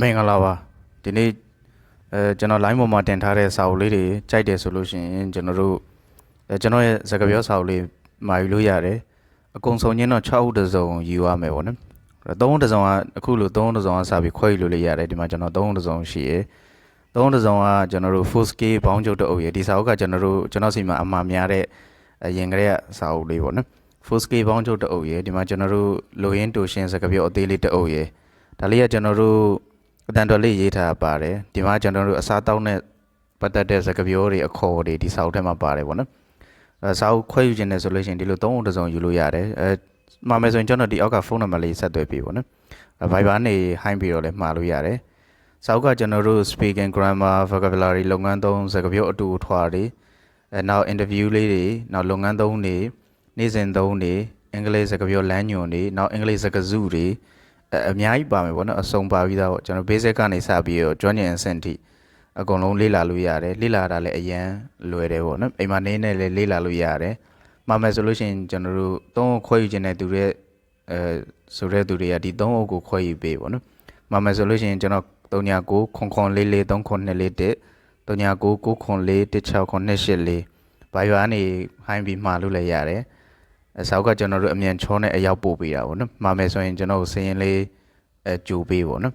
မင်္ဂလာပါဒီနေ့အဲကျွန်တော် line ပေါ်မှာတင်ထားတဲ့စာအုပ်လေးတွေကြိုက်တယ်ဆိုလို့ရှိရင်ကျွန်တော်တို့အဲကျွန်တော်ရဲ့စကားပြောစာအုပ်လေးမှာယူလို့ရတယ်အကုန်စုံချင်းတော့6ဦးတစ်စုံယူရမယ်ပေါ့နော်3ဦးတစ်စုံကအခုလို3ဦးတစ်စုံကစာပြီးခွဲယူလို့လည်းရတယ်ဒီမှာကျွန်တော်3ဦးတစ်စုံရှိရယ်3ဦးတစ်စုံကကျွန်တော်တို့ full scale ဘောင်းကျုပ်တအုပ်ရယ်ဒီစာအုပ်ကကျွန်တော်တို့ကျွန်တော်စီမှာအမှားများတဲ့အရင်ကတည်းကစာအုပ်လေးပေါ့နော် full scale ဘောင်းကျုပ်တအုပ်ရယ်ဒီမှာကျွန်တော်တို့လိုရင်းတူရှင်းစကားပြောအသေးလေးတအုပ်ရယ်ဒါလေးကကျွန်တော်တို့ အတန်တော်လေးရေးထားပါတယ်ဒီမှာကျွန်တော်တို့အစားတောက်နဲ့ပတ်သက်တဲ့စကားပြောတွေအခေါ်တွေဒီစာအုပ်ထဲမှာပါတယ်ပေါ့နော်အဲစာအုပ်ခွဲယူခြင်းနဲ့ဆိုလို့ရှိရင်ဒီလိုသုံးအောင်တစ်စုံယူလို့ရတယ်အဲမှာမယ်ဆိုရင်ကျွန်တော်ဒီအောက်ကဖုန်းနံပါတ်လေးဆက်သွယ်ပေးပေါ့နော်အဲ Viber နေဟိုင်းပြီးတော့လည်းမှာလို့ရတယ်စာအုပ်ကကျွန်တော်တို့ speaking grammar vocabulary လုပ်ငန်းသုံးစကားပြောအတူအထွာတွေအဲနောက် interview လေးတွေနောက်လုပ်ငန်းသုံးတွေနေ့စဉ်သုံးတွေအင်္ဂလိပ်စကားပြောလမ်းညွှန်တွေနောက်အင်္ဂလိပ်စကားစုတွေ အအများကြီးပါမယ်ပေါ့နော်အစုံပါပြီးသားပေါ့ကျွန်တော် basic ကနေစပြီးတော့ကျွမ်းကျင်အဆင့်ထိအကုန်လုံးလေ့လာလို့ရတယ်လေ့လာတာလည်းအရန်လွယ်တယ်ပေါ့နော်အိမ်မှာနေနေလည်းလေ့လာလို့ရတယ်မှာမယ်ဆိုလို့ရှိရင်ကျွန်တော်တို့သုံးအခွဲယူခြင်းတဲ့သူတွေအဲဆိုတဲ့သူတွေကဒီသုံးအုပ်ကိုခွဲယူပေးပေါ့နော်မှာမယ်ဆိုလို့ရှိရင်ကျွန်တော်39ခွန်ခွန်လေးလေး3ခွန်2လေး1 39ကိုခွန်လေး16ခွန်2 8လေးဘာရွာနေဟိုင်းပြီးမှာလို့လည်းရတယ် အစောက်ကကျွန်တော်တို့အမြန်ချောနဲ့အရောက်ပို့ပေးတာပေါ့နော်မှာမယ်ဆိုရင်ကျွန်တော်တို့စရင်လေးအဲကြိုပေးပေါ့နော်